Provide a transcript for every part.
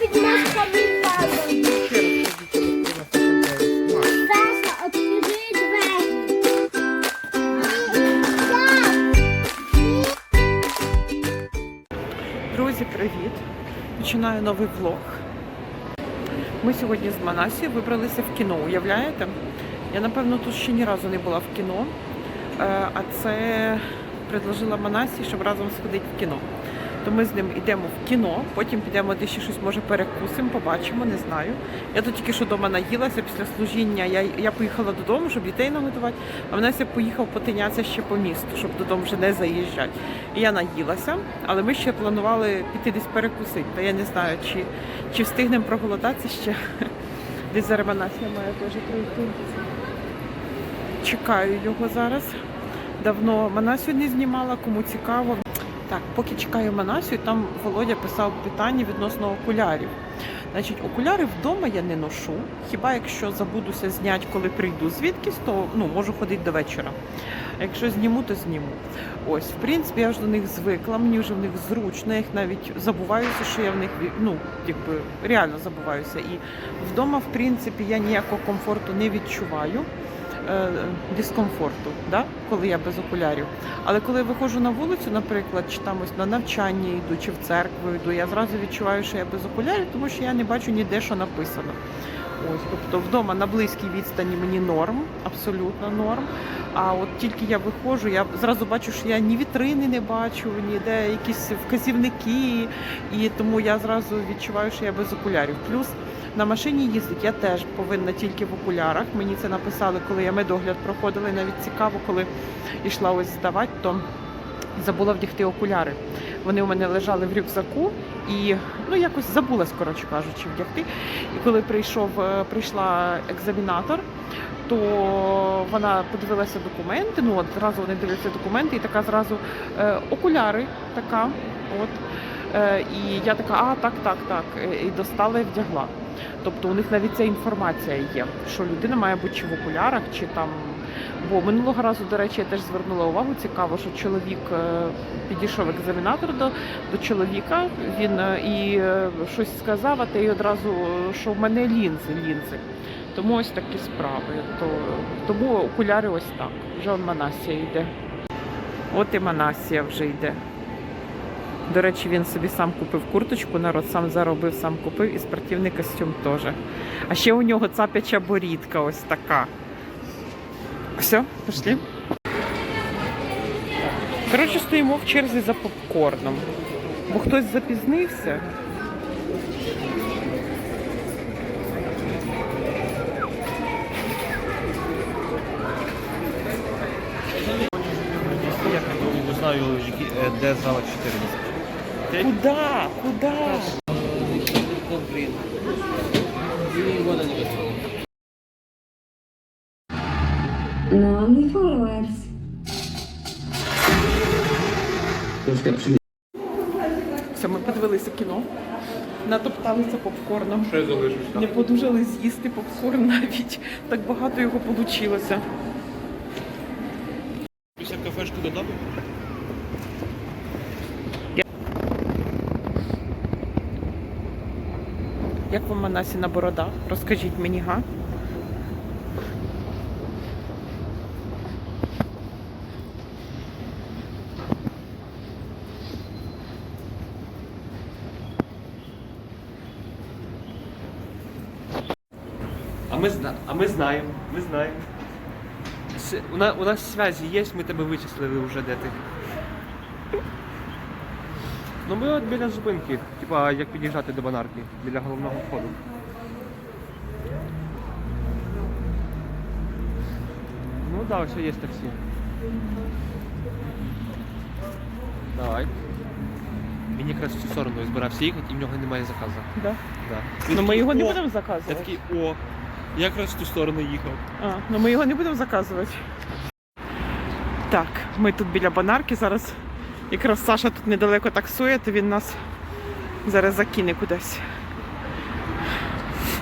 відкрий двері. Друзі, привіт! Починаю новий влог. Ми сьогодні з Манасі вибралися в кіно. Уявляєте? Я напевно тут ще ні разу не була в кіно, Е, а це предложила Манасі, щоб разом сходити в кіно. То ми з ним йдемо в кіно, потім підемо ще щось може перекусимо, побачимо, не знаю. Я тут тільки що вдома наїлася після служіння. Я, я поїхала додому, щоб дітей наготувати, а Манася поїхав потинятися ще по місту, щоб додому вже не заїжджати. І я наїлася, але ми ще планували піти десь перекусити. Та я не знаю, чи, чи встигнемо проголодатися ще. Десь зараз Манася має теж прийти. Чекаю його зараз. Давно Манасю не знімала, кому цікаво. Так, поки чекаю Манасю, там Володя писав питання відносно окулярів. Значить, окуляри вдома я не ношу. Хіба якщо забудуся зняти, коли прийду звідкись, то ну, можу ходити до вечора. А якщо зніму, то зніму. Ось, в принципі, я ж до них звикла, мені вже в них зручно, я їх навіть забуваюся, що я в них ну, якби реально забуваюся. І вдома, в принципі, я ніякого комфорту не відчуваю. Е, Дискомфорту, да? коли я без окулярів. Але коли я виходжу на вулицю, наприклад, чи там ось на навчання йду, чи в церкву йду, я зразу відчуваю, що я без окулярів, тому що я не бачу ніде, що написано. Ось, тобто вдома на близькій відстані мені норм, абсолютно норм. А от тільки я виходжу, я зразу бачу, що я ні вітрини не бачу, ніде якісь вказівники, і тому я зразу відчуваю, що я без окулярів. Плюс на машині їздить я теж повинна тільки в окулярах. Мені це написали, коли я медогляд проходила. І навіть цікаво, коли йшла ось здавати, то забула вдягти окуляри. Вони у мене лежали в рюкзаку і ну якось забулась, коротше кажучи, вдягти. І коли прийшов, е, прийшла екзамінатор, то вона подивилася документи. Ну от зразу вони дивляться документи, і така зразу е, окуляри, така. От. Е, і я така, а так, так, так. Е, І достала і вдягла. Тобто у них навіть ця інформація є, що людина має бути чи в окулярах, чи там. Бо минулого разу, до речі, я теж звернула увагу. Цікаво, що чоловік е, підійшов екзаменатор до, до чоловіка. Він і щось сказав, а той одразу, е, що в мене лінзи, лінзи. Тому ось такі справи. То, тому окуляри ось так. Вже он Манасія йде. От і Манасія вже йде. До речі, він собі сам купив курточку, народ сам заробив, сам купив і спортивний костюм теж. А ще у нього цапяча борідка ось така. Все, пішли. Коротше, стоїмо в черзі за попкорном. Бо хтось запізнився. Я не знаю, е, де зала 14. Куда? Куда? No, only followers. Все, ми подивилися кіно. Натопталися попкорном. Не подужали з'їсти попкорн навіть. Так багато його вийшло. Як вам борода? Розкажіть мені, га? А ми, зна... а ми знаємо, ми знаємо. С... У, на... у нас связі є, ми тебе вичислили вже де ти. Ну ми от біля зупинки, типа як під'їжджати до банарки, біля головного входу. Ну так, да, ось є таксі. Давай. Він якраз в цю сторону збирався їхати і в нього немає заказу. Да. Да. Ну ми його не О, будемо Я заказувати. такий, о, я якраз в ту сторону їхав. А, ну ми його не будемо заказувати. Так, ми тут біля банарки зараз. Якраз Саша тут недалеко таксує, то він нас зараз закине кудись.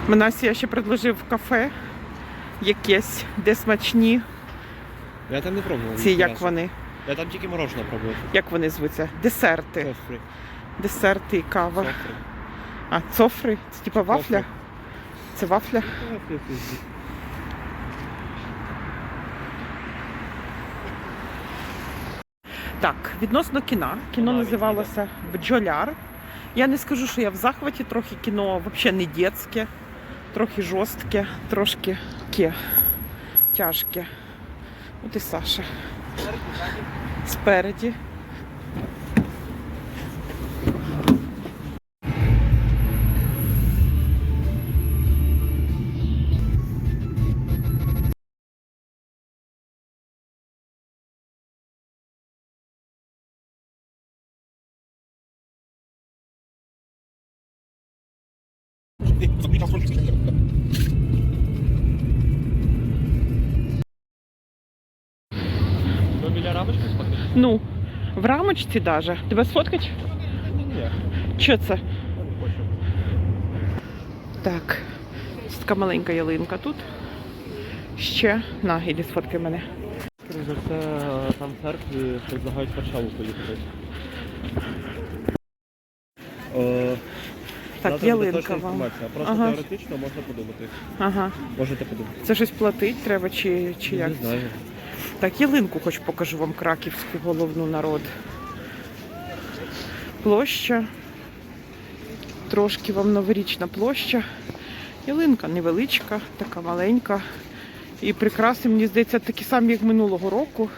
Манасія ще предложив кафе якесь, де смачні Я там не пробував. ці, як собі. вони, Я там тільки мороженое пробував. як вони звуться? Десерти. Софри. Десерти і кава. Софри. А, цофри? Це типа вафля? Це вафля? Так, відносно кіна. Кіно називалося Бджоляр. Я не скажу, що я в захваті, трохи кіно взагалі не дітське, трохи жорстке, трошки ке, тяжке. От і Саша. Спереді. В рамочці даже. Тебе сфоткать? Ні. Що це? Так. Така маленька ялинка тут. Ще. На, іди сфоткай мене. За все, там церкві предлагають Варшаву поїхати. Е, Так, ялинка вам. Просто Ага. теоретично можна подумати. Ага. Можете подумати. Це щось платить треба чи, чи як? Не знаю. Так, ялинку хоч покажу вам краківську головну народ. Площа. Трошки вам новорічна площа. Ялинка невеличка, така маленька. І прикраси, мені здається, такі самі, як минулого року.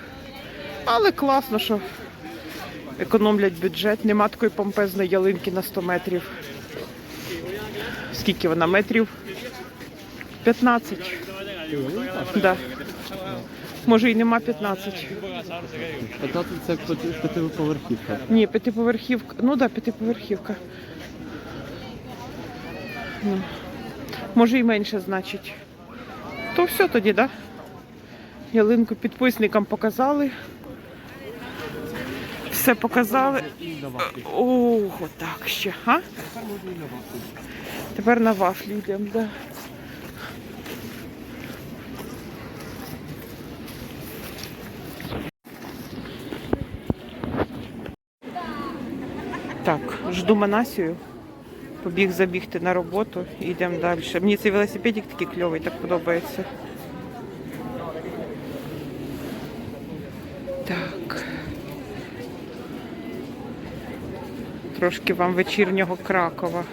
Але класно, що економлять бюджет. Нема такої помпезної ялинки на 100 метрів. Скільки вона метрів? 15. Да. Може і нема 15. 15 це п'ятиповерхівка. Ні, п'ятиповерхівка. Ну так, да, п'ятиповерхівка. Ну. Може і менше, значить. То все тоді, так? Да? Ялинку підписникам показали. Все показали. Ого, так ще. А? Тепер на вафлі йдемо, так. Да. Так, жду Манасію. Побіг забігти на роботу і йдемо далі. Мені цей велосипедик такий кльовий, так подобається. Так. Трошки вам вечірнього Кракова.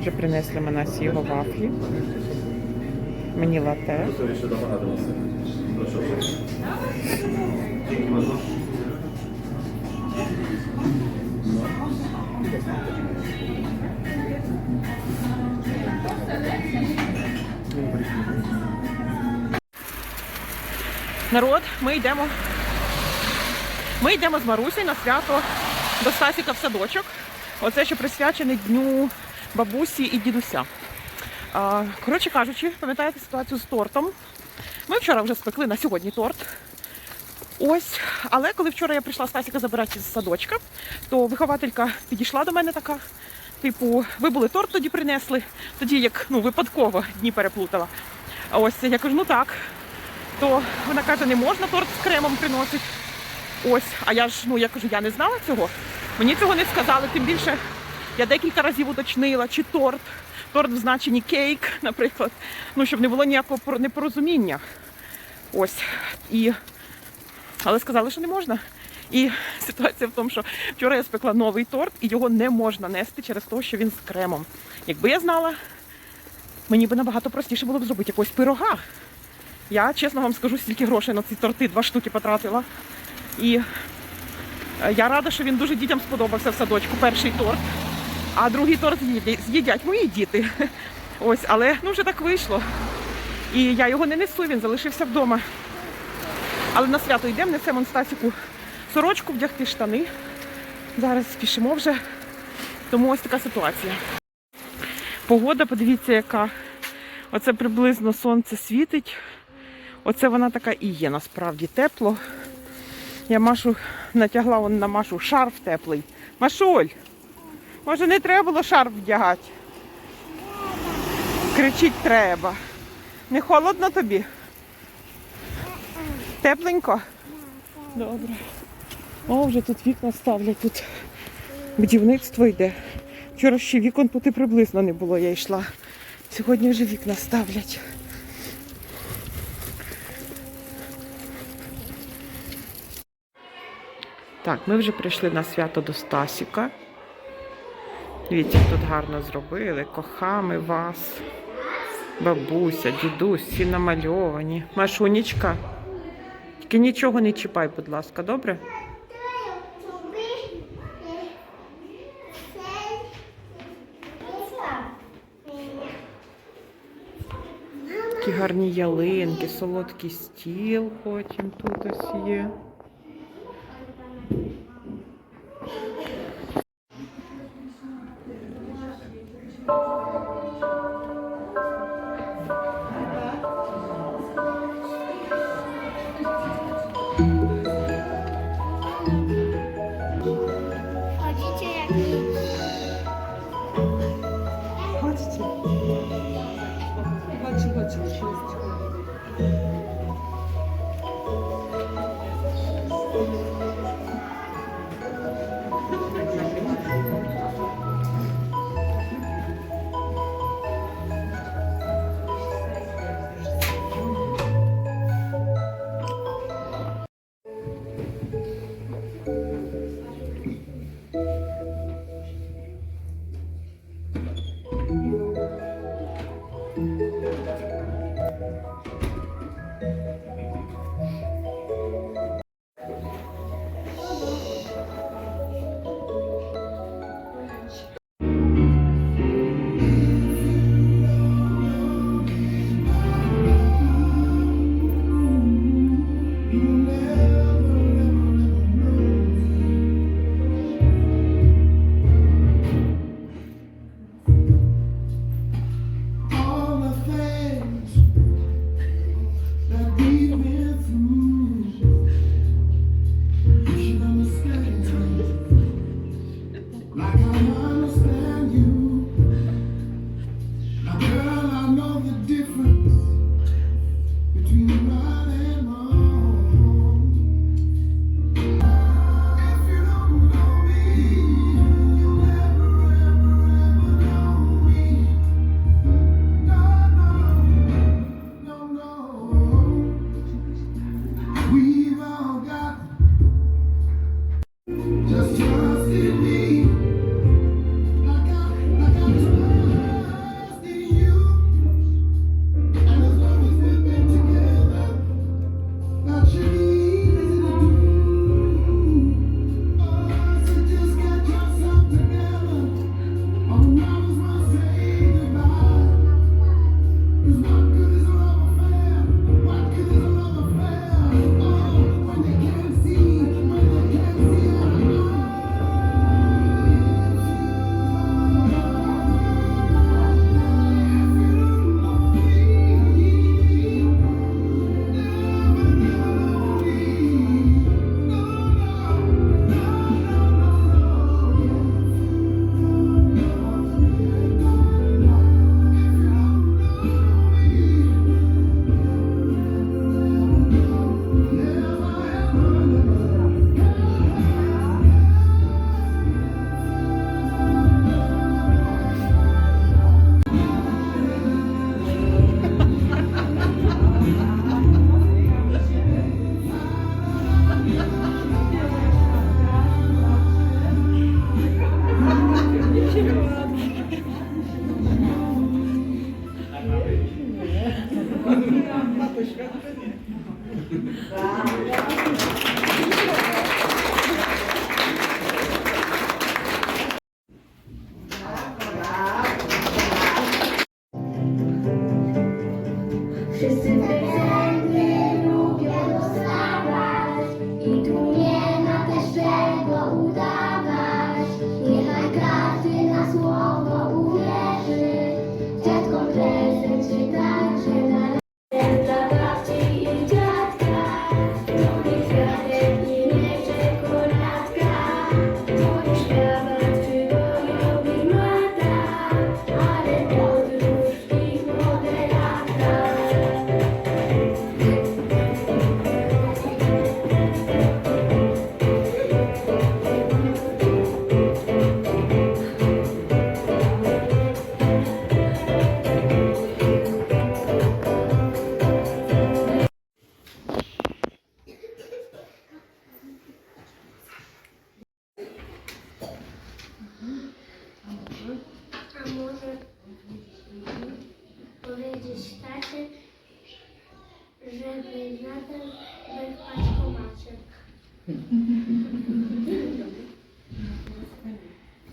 Вже принесли Манасі його вафлі. Мені лате. Народ, ми йдемо. Ми йдемо з Марусею на свято до Стасіка в садочок. Оце що присвячений дню бабусі і дідуся. Коротше кажучи, пам'ятаєте ситуацію з тортом? Ми вчора вже спекли на сьогодні торт. Ось, але коли вчора я прийшла Стасіка забирати з садочка, то вихователька підійшла до мене така. Типу, ви були торт тоді принесли, тоді як ну, випадково дні переплутала. Ось я кажу, ну так. То вона каже, не можна торт з кремом приносити. Ось, а я ж ну я кажу, я не знала цього. Мені цього не сказали. Тим більше я декілька разів уточнила, чи торт, торт в значенні кейк, наприклад. Ну, щоб не було ніякого пор- непорозуміння. Ось. І... Але сказали, що не можна. І ситуація в тому, що вчора я спекла новий торт, і його не можна нести через те, що він з кремом. Якби я знала, мені би набагато простіше було б зробити якогось пирога. Я чесно вам скажу, стільки грошей на ці торти, два штуки потратила. І е, я рада, що він дуже дітям сподобався в садочку, перший торт. А другий торт з'їдять- мої діти. Ось, але ну вже так вийшло. І я його не несу, він залишився вдома. Але на свято йдемо, несемо Стасіку сорочку, вдягти штани. Зараз спішимо вже. Тому ось така ситуація. Погода, подивіться, яка. Оце приблизно сонце світить. Оце вона така і є насправді тепло. Я Машу натягла вон на Машу шарф теплий. Машуль, може не треба було шарф вдягати? Кричить треба. Не холодно тобі? Тепленько? Добре. О, вже тут вікна ставлять, тут будівництво йде. Вчора ще вікон тут і приблизно не було, я йшла. Сьогодні вже вікна ставлять. Так, ми вже прийшли на свято до Стасіка. Дивіться, тут гарно зробили. Кохами вас. Бабуся, дідусь, всі намальовані. Машунічка. Тільки нічого не чіпай, будь ласка, добре? Такі гарні ялинки, солодкий стіл потім тут ось є. Amen.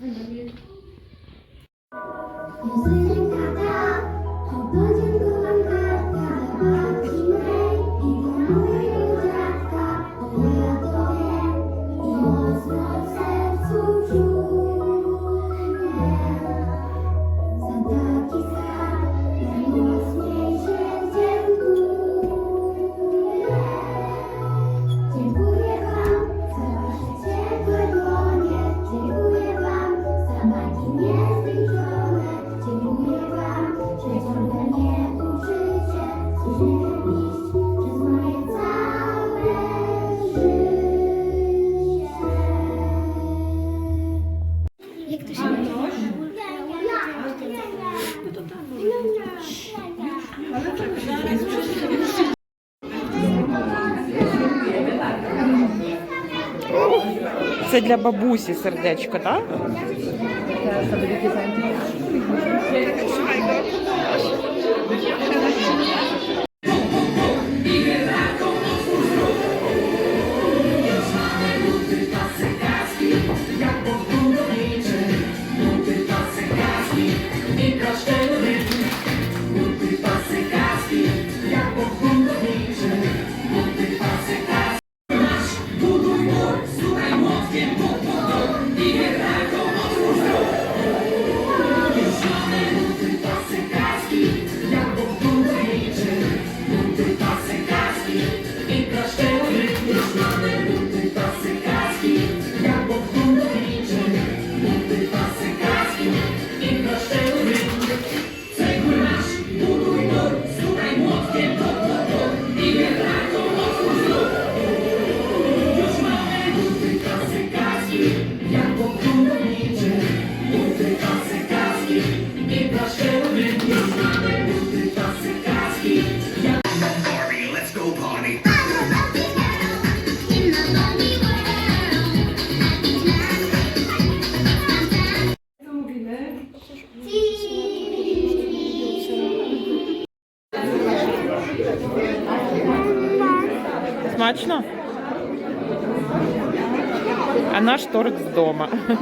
I love you. Це для бабусі сердечко, так?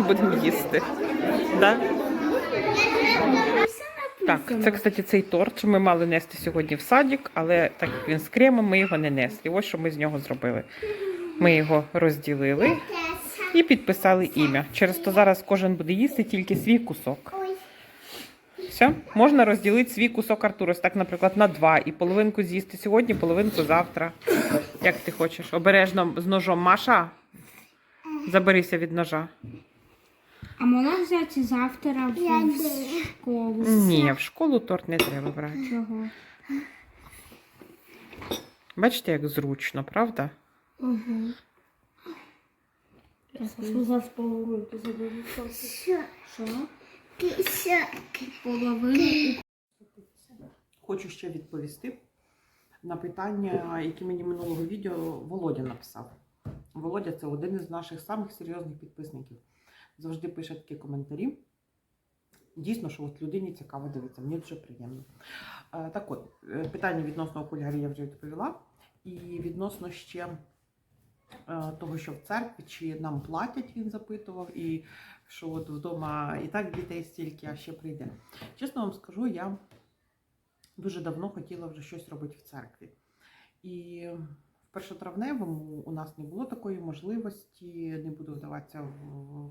Будемо їсти. Да? Так, це, кстати, цей торт, що ми мали нести сьогодні в садик, але так як він з кремом, ми його не несли. Ось що ми з нього зробили. Ми його розділили і підписали ім'я. Через то зараз кожен буде їсти тільки свій кусок. Все, можна розділити свій кусок Артур. Так, наприклад, на два. І половинку з'їсти сьогодні, половинку завтра. Як ти хочеш? Обережно з ножом. Маша, заберися від ножа. А можна взяти завтра в, в школу? Ні, в школу торт не треба брати. Чого? Бачите, як зручно, правда? Що за половинку заберу? Що? Половину? Хочу ще відповісти на питання, які мені минулого відео Володя написав. Володя це один із наших самих серйозних підписників. Завжди пише такі коментарі. Дійсно, що от людині цікаво дивитися, мені дуже приємно. Е, Так от, е, питання відносно окулярів я вже відповіла. І відносно ще е, того, що в церкві чи нам платять, він запитував, і що от вдома і так дітей стільки, а ще прийде. Чесно вам скажу, я дуже давно хотіла вже щось робити в церкві. І першотравневому у нас не було такої можливості, не буду вдаватися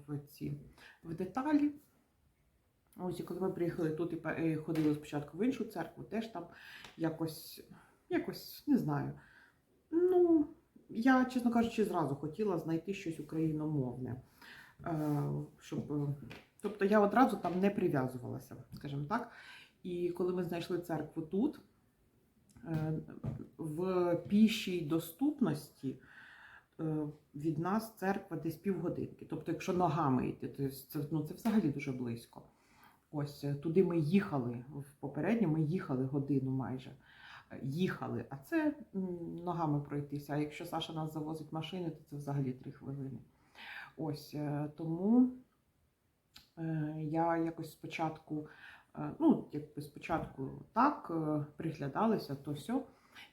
в, ці в деталі. Ось і коли ми приїхали тут і ходили спочатку в іншу церкву, теж там якось, якось не знаю. Ну, я, чесно кажучи, зразу хотіла знайти щось україномовне. Е, щоб, тобто я одразу там не прив'язувалася, скажімо так. І коли ми знайшли церкву тут, в пішій доступності е, від нас церква десь півгодинки. Тобто, якщо ногами йти, то це, ну, це взагалі дуже близько. Ось е, туди ми їхали в попередньо, ми їхали годину майже. Е, Їхали, а це ногами пройтися. А якщо Саша нас завозить машини, то це взагалі три хвилини. Ось е, тому е, я якось спочатку, е, ну, якби спочатку так е, приглядалися, то все.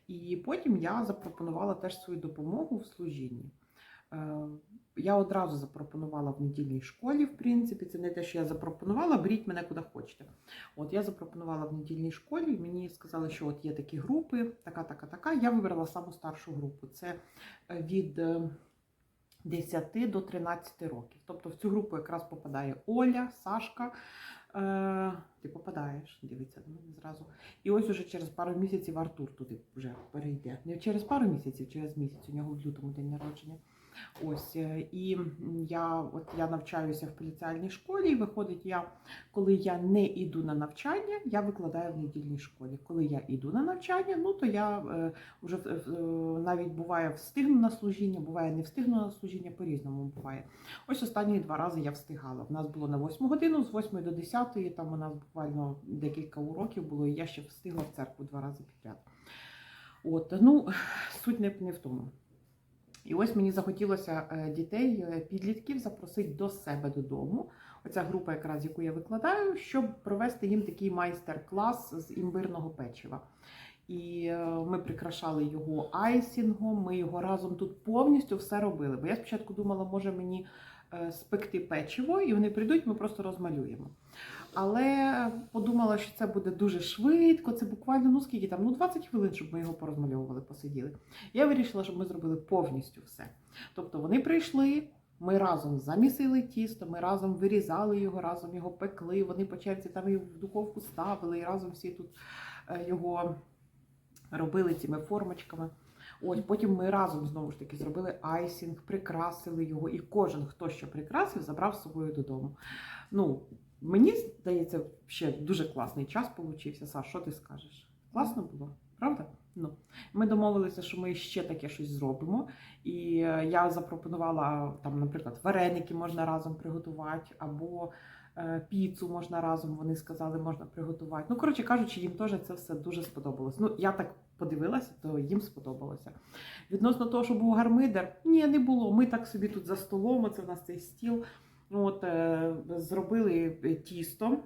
І потім я запропонувала теж свою допомогу в служінні. Е, Я одразу запропонувала в недільній школі, в принципі, це не те, що я запропонувала, беріть мене куди хочете. От я запропонувала в недільній школі, мені сказали, що от є такі групи, така, така, така. Я вибрала саму старшу групу. Це е, від е, 10 до 13 років. Тобто в цю групу якраз попадає Оля, Сашка. Е, ти попадаєш, дивиться до мене зразу. І ось уже через пару місяців Артур туди вже перейде. Не через пару місяців, через місяць. У нього в лютому день народження. Ось е, і я от я навчаюся в поліціальній школі. І виходить, я коли я не йду на навчання, я викладаю в недільній школі. Коли я йду на навчання, ну то я е, вже е, навіть буває встигну на служіння, буває не встигну на служіння, по-різному буває. Ось останні два рази я встигала. В нас було на 8 годину, з 8 до 10, там у нас буквально декілька уроків було, і я ще встигла в церкву два рази підряд. От, ну, суть не в тому. І ось мені захотілося е, дітей, е, підлітків запросити до себе додому. Оця група, якраз яку я викладаю, щоб провести їм такий майстер-клас з імбирного печива. І е, ми прикрашали його айсінгом, ми його разом тут повністю все робили. Бо я спочатку думала, може мені спекти печиво, і вони прийдуть, ми просто розмалюємо. Але подумала, що це буде дуже швидко, це буквально ну скільки там, ну 20 хвилин, щоб ми його порозмальовували, посиділи. Я вирішила, щоб ми зробили повністю все. Тобто вони прийшли, ми разом замісили тісто, ми разом вирізали його, разом його пекли. Вони по черзі там і в духовку ставили, і разом всі тут е, його робили цими формочками. Ось потім ми разом знову ж таки зробили айсінг, прикрасили його, і кожен, хто що прикрасив, забрав з собою додому. Ну, мені здається, ще дуже класний час получився. Саш, що ти скажеш? Класно було, правда? Ну, ми домовилися, що ми ще таке щось зробимо. І е, я запропонувала там, наприклад, вареники можна разом приготувати, або е, піцу можна разом. Вони сказали, можна приготувати. Ну, коротше кажучи, їм теж це все дуже сподобалось. Ну, я так подивилася, то їм сподобалося. Відносно того, що був гармидер, ні, не було. Ми так собі тут за столом, оце в нас цей стіл. От, е, зробили е, тісто.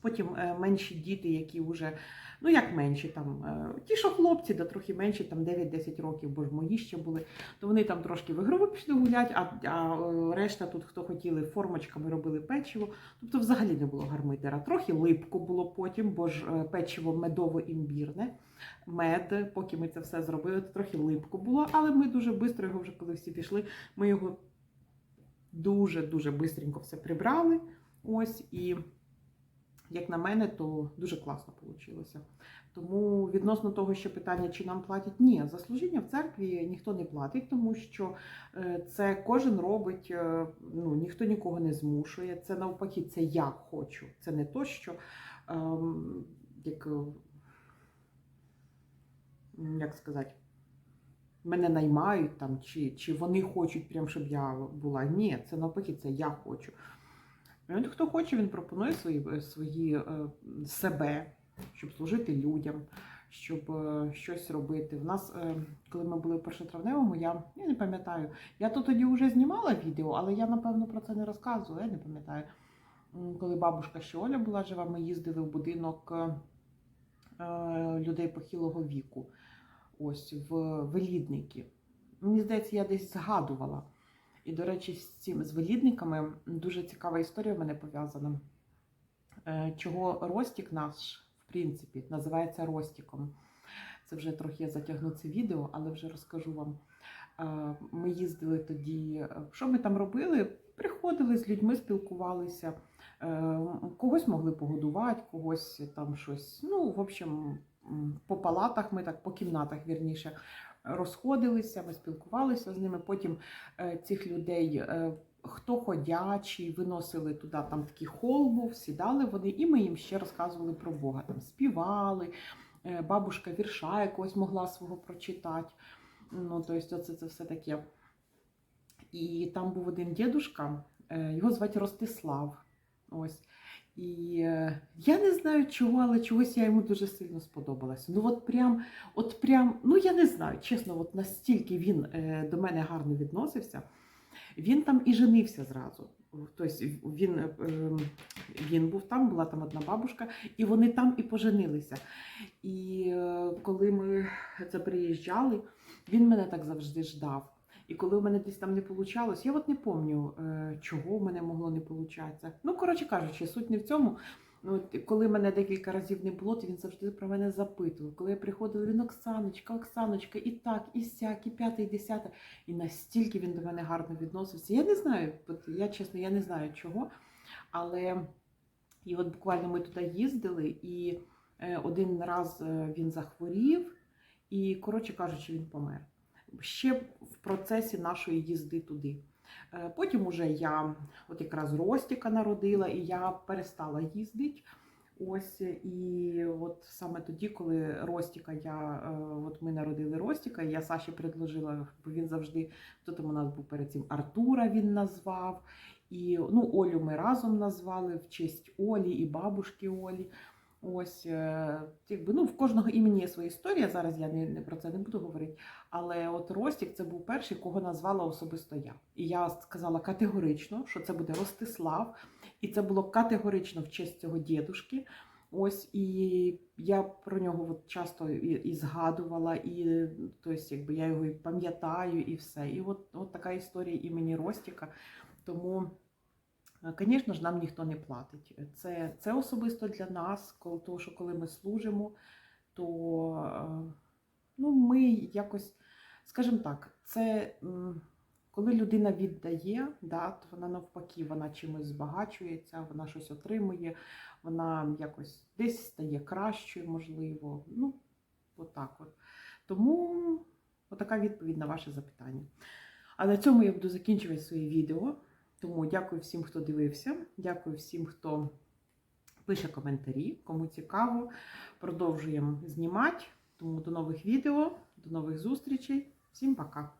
Потім е, менші діти, які вже, ну як менші, там, ті, що хлопці, да трохи менші, там 9-10 років, бо ж мої ще були, то вони там трошки в ігрову пішли гуляти, а, а решта тут, хто хотіли, формочками робили печиво. Тобто взагалі не було гармидера. Трохи липко було потім, бо ж печиво медово-імбірне, мед, поки ми це все зробили, то трохи липко було, але ми дуже швидко його вже, коли всі пішли, ми його дуже-дуже швидко все прибрали. Ось і. Як на мене, то дуже класно вийшло. Тому відносно того, що питання, чи нам платять, ні, за служіння в церкві ніхто не платить, тому що е, це кожен робить, е, ну ніхто нікого не змушує. Це навпаки, це я хочу. Це не то, що ем, як, е, як сказати, мене наймають там, чи, чи вони хочуть, прям, щоб я була. Ні, це навпаки, це я хочу. От Хто хоче, він пропонує свої, свої е, себе, щоб служити людям, щоб е, щось робити. В нас, е, коли ми були в першотравневому, я, я не пам'ятаю, я то тоді вже знімала відео, але я, напевно, про це не розказувала, я не пам'ятаю. Коли бабушка ще Оля була жива, ми їздили в будинок е, е, людей похилого віку, ось в Велідники. Мені здається, я десь згадувала. І, до речі, з цими з вилідниками дуже цікава історія в мене пов'язана. Е, Чого Ростік наш, в принципі, називається Ростіком. Це вже трохи я затягну це відео, але вже розкажу вам. Е, Ми їздили тоді. е, Що ми там робили? Приходили з людьми, спілкувалися. Когось могли погодувати, когось там щось. Ну, в общем, по палатах ми так, по кімнатах вірніше, розходилися, ми спілкувалися з ними. Потім е, цих людей, е, хто ходячий, виносили туди там такий хол був, сідали вони, і ми їм ще розказували про Бога. Там співали, е, бабушка вірша якогось могла свого прочитати. Ну, тобто, оце це все таке. І там був один дідушка, його звати Ростислав. Ось. І е, я не знаю чого, але чогось я йому дуже сильно сподобалася. Ну, от прям, от прям, ну я не знаю, чесно, от настільки він е, до мене гарно відносився. Він там і женився зразу. Тобто він, е, він був там, була там одна бабушка, і вони там і поженилися. І коли ми це приїжджали, він мене так завжди ждав. І коли у мене десь там не вийшло, я от не пам'ятаю, чого в мене могло не получатися. Ну, коротше кажучи, суть не в цьому. Ну, от коли мене декілька разів не було, то він завжди про мене запитував. Коли я приходила, він Оксаночка, Оксаночка, і так, і сяк, і п'яте, і десяте. І настільки він до мене гарно відносився. Я не знаю, от я чесно, я не знаю чого. Але і от буквально ми туди їздили, і е, один раз е, він захворів, і, коротше кажучи, він помер. Ще в процесі нашої їзди туди. Е, Потім уже я от якраз Ростіка народила, і я перестала їздити. Ось і от саме тоді, коли Ростіка, я е, от ми народили Ростіка, я Саші предложила, бо він завжди хто там у нас був перед цим Артура він назвав. І ну, Олю ми разом назвали в честь Олі і бабушки Олі. Ось е, якби ну в кожного імені є своя історія. Зараз я не, не про це не буду говорити. Але от Ростік це був перший, кого назвала особисто я. І я сказала категорично, що це буде Ростислав, і це було категорично в честь цього дідушки. Ось і я про нього от часто і, і згадувала, і тобто, якби я його і пам'ятаю, і все. І от, от така історія імені Ростіка. Тому, звісно ж, нам ніхто не платить. Це, це особисто для нас, коли, тому що коли ми служимо, то е, ну, ми якось, скажімо так, це коли людина віддає, да, то вона навпаки, вона чимось збагачується, вона щось отримує, вона якось десь стає кращою, можливо. Ну, отак от. Тому отака відповідь на ваше запитання. А на цьому я буду закінчувати своє відео. Тому дякую всім, хто дивився. Дякую всім, хто пише коментарі, кому цікаво. Продовжуємо знімати. Тому до нових відео, до нових зустрічей. Всім пока!